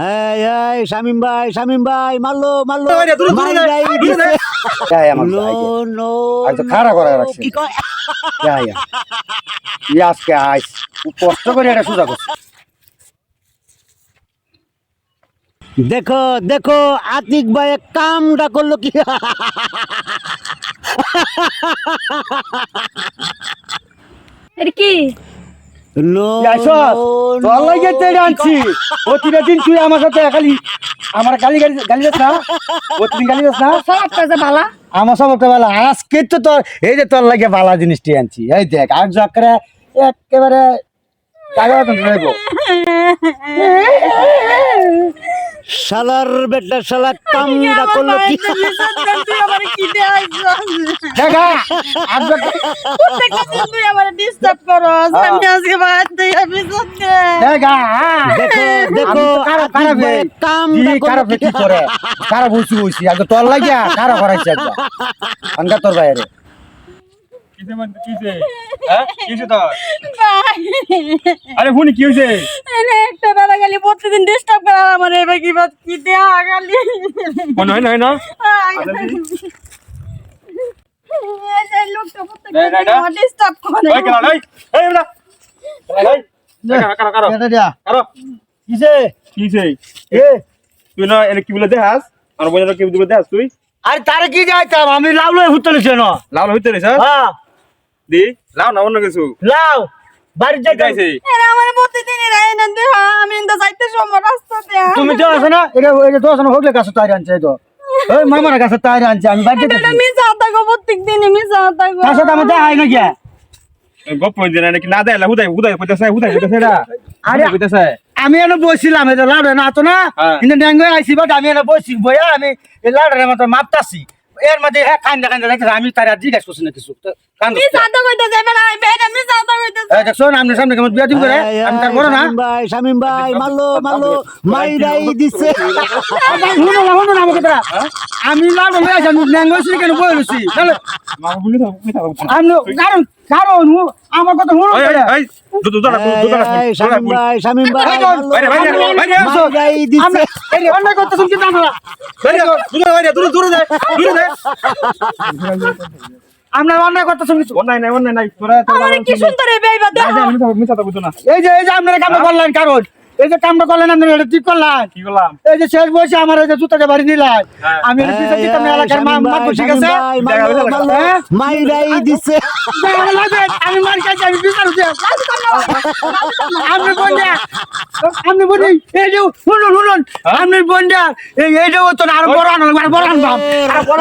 এই এই শামিম ভাই শামিম ভাই মারলো মারলো। খাড়া করা রাখছে। আজকে আইস। কষ্ট করে এটা সোজা করছে। দেখো দেখো আতিক ভাই কামটা করল কি? কি? তোর লাগে তো এটা কি আনছি। কয়? প্রতিটা দিন তুই আমার সাথে খালি আমার গালি গালি গালি যাস না। প্রতিদিন গালি যাস না। সব কাজে ভালা আমার সব একটা বালা। আজকে তো তোর এই যে তোর লাগে বালা জিনিসটি আনছি। এই দেখ আর জকরে একেবারে কাগজ শালার বেটা শালা কামটা করল কি? করে হইছি হইছি আগে তোর লাগিয়া খারাপ করাইছে আনকা তোর বাইরে কিসে মানে কিসে? হ্যাঁ? কিসে তোর? আরে শুনি কি হয়েছে এনে একটা বেলা গেলি প্রতিদিন ডিস্টার্ব করা আমার এবার কি বাদ কি দেয়া গালি মনে হয় না হয় না? লোকটা নাই, নাই, না। প্রত্যেকটা ডিস্টার্ব করে। এই এই না আমি লাউ লই হুতলিছে না। লাল হইতে রে স্যার হ্যাঁ। দি লাও না অন্য কিছু? লাউ। বাড়ি কি প্রতিদিন এরা এনে আমি যাইতে সময় রাস্তা দেয়া। তুমি তো আছো না এটা এটা তো আছো না হোগলে কাছে তাইরে আনছে তো। ওই মামার কাছে তাইরে আনছে আমি বাড়ি এটা যাইতাম মিশা থাকো প্রত্যেক দিনে মিশা থাকো তার সাথে আমার দেখা হয় না গিয়া গপ কই দিনা নাকি না দেলা হুদাই হুদাই কইতাছে হুদাই কইতাছে এটা আরে আরে কইতাছে। আমি এনে বসছিলাম এটা লাউডে না তো না? হ্যাঁ। কিন্তু ড্যাঙ্গে আইছি বাট আমি এনে বসছি বইয়া আমি এই লাউডের মতো মাপতাছি। এর মধ্যে হ্যাঁ কান্দা কান্দা দেখতেছে আমি তার আর জিজ্ঞাসা করছি না কিছু। তো কান্দ মিশা তো কইতে যাবে না বেটা মিশা তো কইতে এই দেখছ না আপনার সামনে কেমন বিয়া এই, আমি তার বড় না? ভাই শামিম ভাই মারলো মারলো মাইরাই দিছে। শুনো না শুনো না আমাকে আমি আছি আমি ড্যাঙ্গে কেন বই তাহলে কারণ অন্যায় করতেছেন কি জানো না দুদু বাইরে দূরে দূরে দে দূরে দে আমরা অন্যায় নাই অন্যায় নাই তোরা কি সুন্দর এই যে এই যে আপনারা কামটা করলেন কারণ এই যে কামটা করলেন আপনারা এটা ঠিক করলেন? কি করলাম? এই যে শেষ বয়সে আমার এই যে জুতাটা বাড়ি হ্যাঁ। আমি এলাকার মা মা হ্যাঁ? মাইরাই দিছে। আমি মার খাইছি আমি বিচার আপনি বন্ধা আপনি বন্ধু এই যে শুনুন শুনুন। আপনি বন্ধা এই এইটা না আর বড় আনলাম আর বড় আর বড়